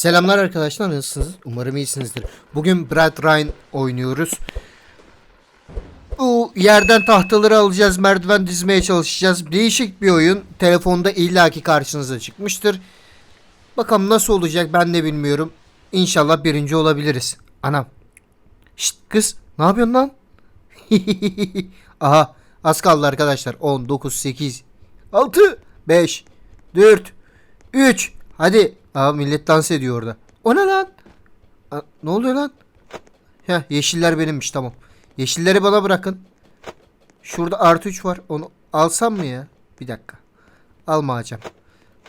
Selamlar arkadaşlar nasılsınız? Umarım iyisinizdir. Bugün Brad Ryan oynuyoruz. Bu yerden tahtaları alacağız, merdiven dizmeye çalışacağız. Değişik bir oyun. Telefonda illaki karşınıza çıkmıştır. Bakalım nasıl olacak ben de bilmiyorum. İnşallah birinci olabiliriz. Anam. Şşt kız ne yapıyorsun lan? Aha az kaldı arkadaşlar. 10, 9, 8, 6, 5, 4, 3. Hadi. Aa millet dans ediyor orada. O ne lan? Aa, ne oluyor lan? Heh yeşiller benimmiş tamam. Yeşilleri bana bırakın. Şurada artı 3 var. Onu alsam mı ya? Bir dakika. Almayacağım.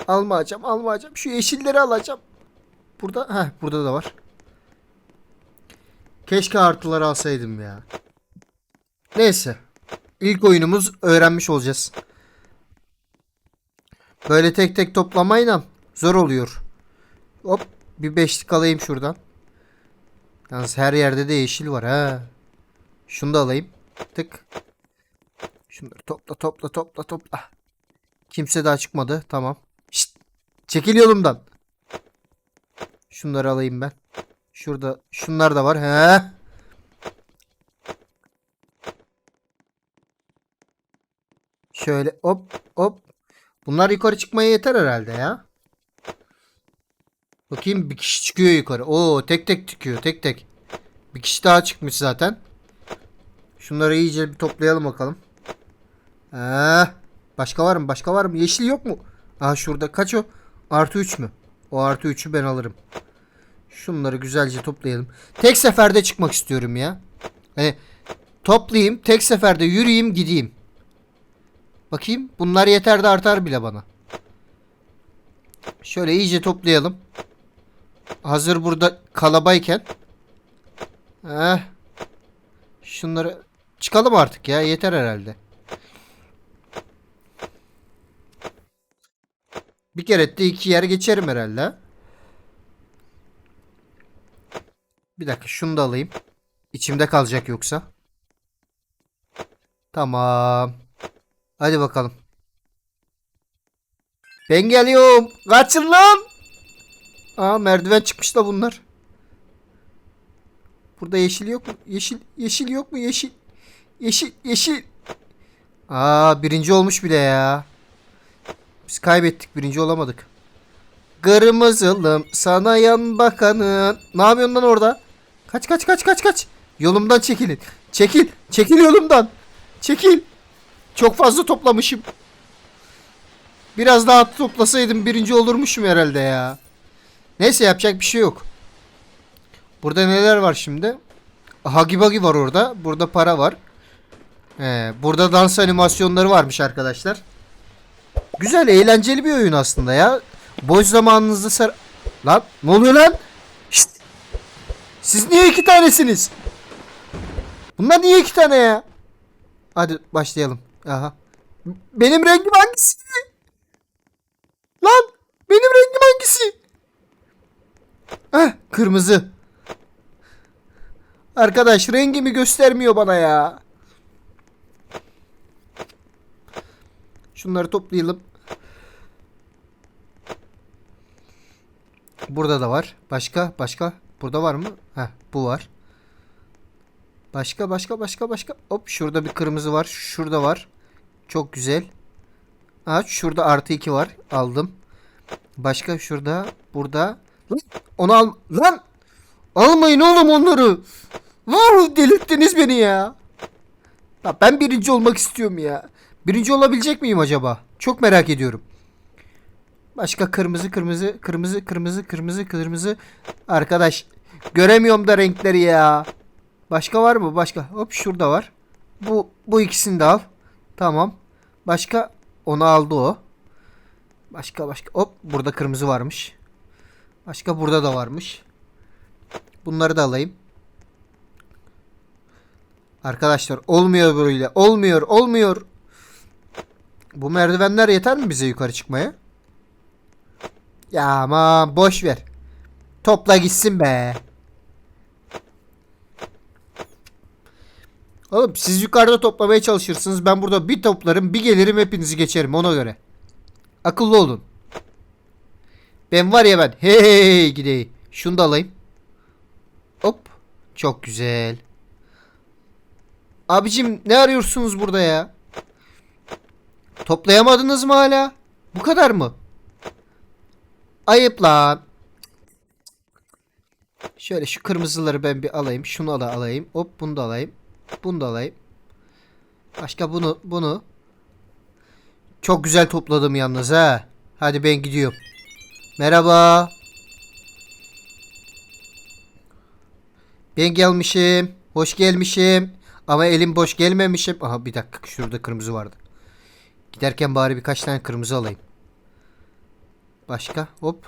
Almayacağım almayacağım. Şu yeşilleri alacağım. Burada heh burada da var. Keşke artıları alsaydım ya. Neyse. İlk oyunumuz öğrenmiş olacağız. Böyle tek tek toplamayla zor oluyor. Hop bir beşlik alayım şuradan. Yalnız her yerde de yeşil var ha. Şunu da alayım. Tık. Şunları topla topla topla topla. Kimse daha çıkmadı. Tamam. Şşt. Çekil yolumdan. Şunları alayım ben. Şurada şunlar da var. He. Şöyle hop hop. Bunlar yukarı çıkmaya yeter herhalde ya. Bakayım bir kişi çıkıyor yukarı. Oo tek tek çıkıyor tek tek. Bir kişi daha çıkmış zaten. Şunları iyice bir toplayalım bakalım. Ee, başka var mı? Başka var mı? Yeşil yok mu? Aha şurada kaç o? Artı 3 mü? O artı 3'ü ben alırım. Şunları güzelce toplayalım. Tek seferde çıkmak istiyorum ya. Hani toplayayım, tek seferde yürüyeyim, gideyim. Bakayım. Bunlar yeter de artar bile bana. Şöyle iyice toplayalım. Hazır burada kalabayken. Heh. Şunları çıkalım artık ya. Yeter herhalde. Bir kere de iki yer geçerim herhalde. ha? Bir dakika şunu da alayım. İçimde kalacak yoksa. Tamam. Hadi bakalım. Ben geliyorum. Kaçın lan. Aa merdiven çıkmış da bunlar. Burada yeşil yok mu? Yeşil yeşil yok mu? Yeşil. Yeşil yeşil. Aa birinci olmuş bile ya. Biz kaybettik birinci olamadık. Kırmızılım sana yan bakanın. Ne yapıyorsun lan orada? Kaç kaç kaç kaç kaç. Yolumdan çekilin. Çekil. Çekil yolumdan. Çekil. Çok fazla toplamışım. Biraz daha toplasaydım birinci olurmuşum herhalde ya. Neyse yapacak bir şey yok. Burada neler var şimdi? Hagi Bagi var orada. Burada para var. Ee, burada dans animasyonları varmış arkadaşlar. Güzel eğlenceli bir oyun aslında ya. Boş zamanınızda sar... Lan ne oluyor lan? Şşt! Siz niye iki tanesiniz? Bunlar niye iki tane ya? Hadi başlayalım. Aha. Benim rengim hangisi? Lan benim rengim hangisi? Heh kırmızı. Arkadaş rengimi göstermiyor bana ya. Şunları toplayalım. Burada da var. Başka başka. Burada var mı? Heh bu var. Başka başka başka başka. Hop şurada bir kırmızı var. Şurada var. Çok güzel. Ha şurada artı iki var. Aldım. Başka şurada. Burada. Onu al. Lan. Almayın oğlum onları. Vallahi delirttiniz beni ya. Ya ben birinci olmak istiyorum ya. Birinci olabilecek miyim acaba? Çok merak ediyorum. Başka kırmızı kırmızı kırmızı kırmızı kırmızı kırmızı. Arkadaş göremiyorum da renkleri ya. Başka var mı? Başka. Hop şurada var. Bu bu ikisini de al. Tamam. Başka onu aldı o. Başka başka. Hop burada kırmızı varmış. Başka burada da varmış. Bunları da alayım. Arkadaşlar olmuyor böyle. Olmuyor, olmuyor. Bu merdivenler yeter mi bize yukarı çıkmaya? Ya aman boş ver. Topla gitsin be. Oğlum siz yukarıda toplamaya çalışırsınız. Ben burada bir toplarım, bir gelirim hepinizi geçerim ona göre. Akıllı olun. Ben var ya ben. Hey, gideyim. Şunu da alayım. Hop. Çok güzel. Abicim ne arıyorsunuz burada ya? Toplayamadınız mı hala? Bu kadar mı? Ayıp lan. Şöyle şu kırmızıları ben bir alayım. Şunu da alayım. Hop bunu da alayım. Bunu da alayım. Başka bunu bunu. Çok güzel topladım yalnız ha. Hadi ben gidiyorum. Merhaba. Ben gelmişim. Hoş gelmişim. Ama elim boş gelmemişim. Aha bir dakika şurada kırmızı vardı. Giderken bari birkaç tane kırmızı alayım. Başka? Hop.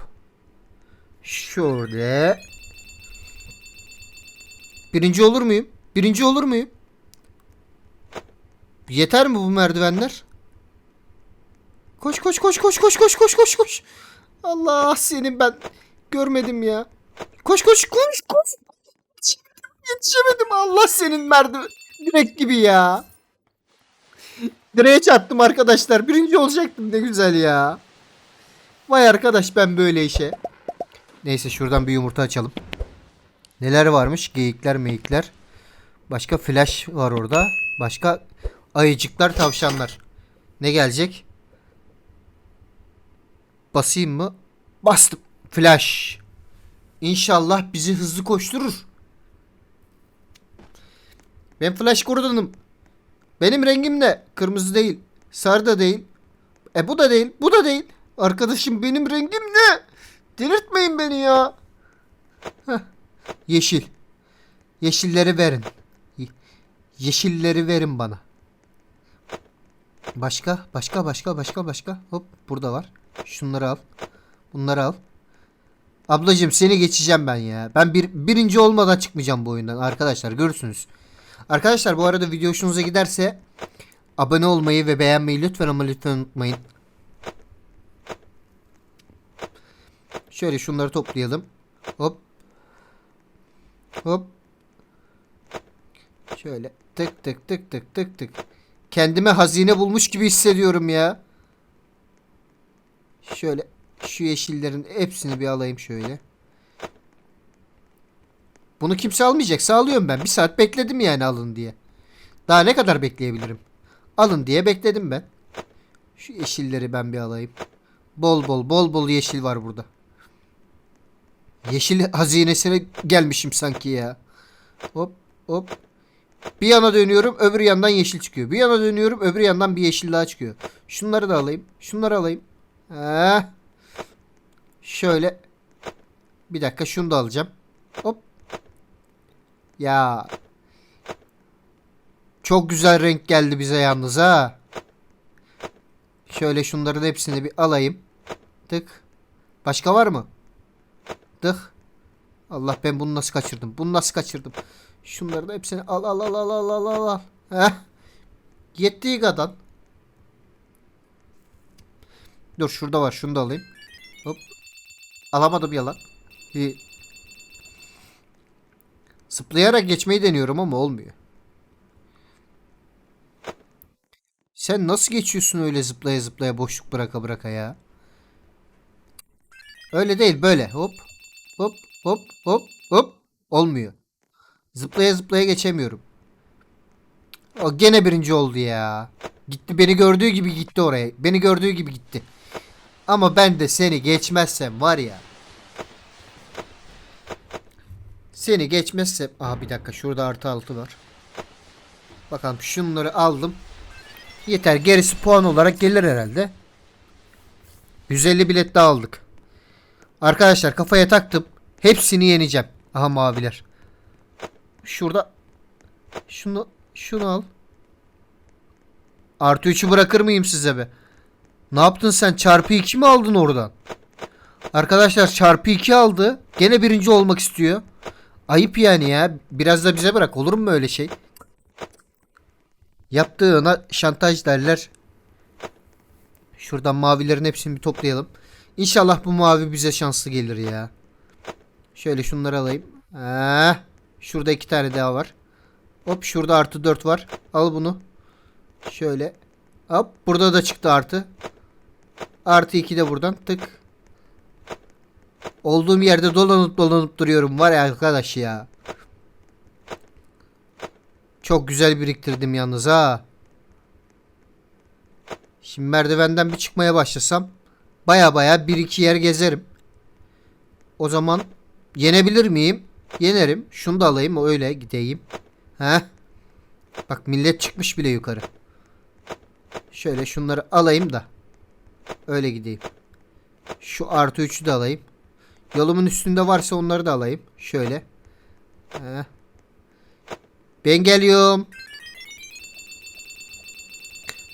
Şöyle. Birinci olur muyum? Birinci olur muyum? Yeter mi bu merdivenler? Koş koş koş koş koş koş koş koş koş. Allah senin ben görmedim ya. Koş koş koş koş. Yetişemedim Allah senin merdiven. Direkt gibi ya. Direğe çarptım arkadaşlar. Birinci olacaktım ne güzel ya. Vay arkadaş ben böyle işe. Neyse şuradan bir yumurta açalım. Neler varmış? Geyikler meyikler. Başka flash var orada. Başka ayıcıklar tavşanlar. Ne gelecek? Basayım mı? Bastım. Flash. İnşallah bizi hızlı koşturur. Ben flash korudanım. Benim rengim ne? Kırmızı değil. Sarı da değil. E bu da değil. Bu da değil. Arkadaşım benim rengim ne? Delirtmeyin beni ya. Heh. Yeşil. Yeşilleri verin. Ye- Yeşilleri verin bana. Başka, başka, başka, başka, başka. Hop burada var. Şunları al. Bunları al. Ablacığım seni geçeceğim ben ya. Ben bir, birinci olmadan çıkmayacağım bu oyundan arkadaşlar görürsünüz. Arkadaşlar bu arada video hoşunuza giderse abone olmayı ve beğenmeyi lütfen ama lütfen unutmayın. Şöyle şunları toplayalım. Hop. Hop. Şöyle tık tık tık tık tık tık. Kendime hazine bulmuş gibi hissediyorum ya. Şöyle şu yeşillerin hepsini bir alayım şöyle. Bunu kimse almayacak. Sağlıyorum ben. Bir saat bekledim yani alın diye. Daha ne kadar bekleyebilirim? Alın diye bekledim ben. Şu yeşilleri ben bir alayım. Bol bol bol bol yeşil var burada. Yeşil hazinesine gelmişim sanki ya. Hop hop. Bir yana dönüyorum öbür yandan yeşil çıkıyor. Bir yana dönüyorum öbür yandan bir yeşil daha çıkıyor. Şunları da alayım. Şunları alayım. Ee, şöyle. Bir dakika şunu da alacağım. Hop. Ya. Çok güzel renk geldi bize yalnız ha. Şöyle şunların hepsini bir alayım. Tık. Başka var mı? Tık. Allah ben bunu nasıl kaçırdım? Bunu nasıl kaçırdım? Şunları da hepsini al al al al al al al. Heh. Yettiği kadar. Dur şurada var. Şunu da alayım. Hop. Alamadım yalan. Bir Zıplayarak geçmeyi deniyorum ama olmuyor. Sen nasıl geçiyorsun öyle zıplaya zıplaya boşluk bıraka bıraka ya? Öyle değil böyle hop hop hop hop hop olmuyor. Zıplaya zıplaya geçemiyorum. O gene birinci oldu ya. Gitti beni gördüğü gibi gitti oraya. Beni gördüğü gibi gitti. Ama ben de seni geçmezsem var ya. Seni geçmezsem... Aha bir dakika şurada artı altı var. Bakalım şunları aldım. Yeter gerisi puan olarak gelir herhalde. 150 bilet daha aldık. Arkadaşlar kafaya taktım. Hepsini yeneceğim. Aha maviler. Şurada şunu şunu al. Artı 3'ü bırakır mıyım size be? Ne yaptın sen? Çarpı 2 mi aldın oradan? Arkadaşlar çarpı 2 aldı. Gene birinci olmak istiyor. Ayıp yani ya. Biraz da bize bırak. Olur mu öyle şey? Yaptığına şantaj derler. Şuradan mavilerin hepsini bir toplayalım. İnşallah bu mavi bize şanslı gelir ya. Şöyle şunları alayım. Heh. Şurada iki tane daha var. Hop şurada artı 4 var. Al bunu. Şöyle. Hop burada da çıktı artı. Artı 2 de buradan. Tık. Olduğum yerde dolanıp dolanıp duruyorum var ya arkadaş ya. Çok güzel biriktirdim yalnız ha. Şimdi merdivenden bir çıkmaya başlasam baya baya bir iki yer gezerim. O zaman yenebilir miyim? Yenerim. Şunu da alayım öyle gideyim. He? Bak millet çıkmış bile yukarı. Şöyle şunları alayım da. Öyle gideyim. Şu artı 3'ü de alayım. Yolumun üstünde varsa onları da alayım. Şöyle. He. Ben geliyorum.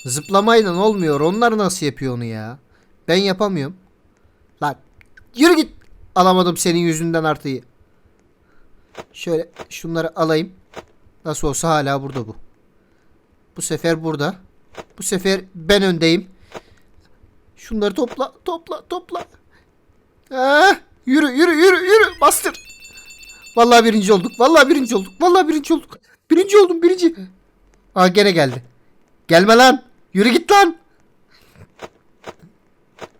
Zıplamayla olmuyor. Onlar nasıl yapıyor onu ya? Ben yapamıyorum. Lan yürü git. Alamadım senin yüzünden artıyı. Şöyle şunları alayım. Nasıl olsa hala burada bu. Bu sefer burada. Bu sefer ben öndeyim. Şunları topla, topla, topla. Ah, yürü, yürü, yürü, yürü. Bastır. Vallahi birinci olduk. Vallahi birinci olduk. Vallahi birinci olduk. Birinci oldum, birinci. Aa gene geldi. Gelme lan. Yürü git lan.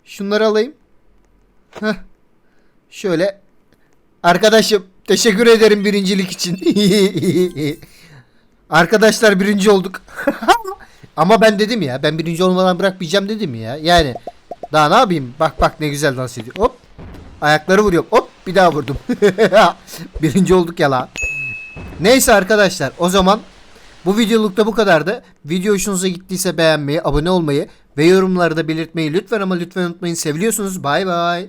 Şunları alayım. Heh. Şöyle. Arkadaşım teşekkür ederim birincilik için. Arkadaşlar birinci olduk. Ama ben dedim ya ben birinci olmadan bırakmayacağım dedim ya. Yani daha ne yapayım? Bak bak ne güzel dans ediyor. Hop. Ayakları vuruyorum. Hop bir daha vurdum. birinci olduk ya lan. Neyse arkadaşlar o zaman bu videolukta bu kadardı. Video hoşunuza gittiyse beğenmeyi, abone olmayı ve yorumlarda belirtmeyi lütfen ama lütfen unutmayın. Seviliyorsunuz. Bay bay.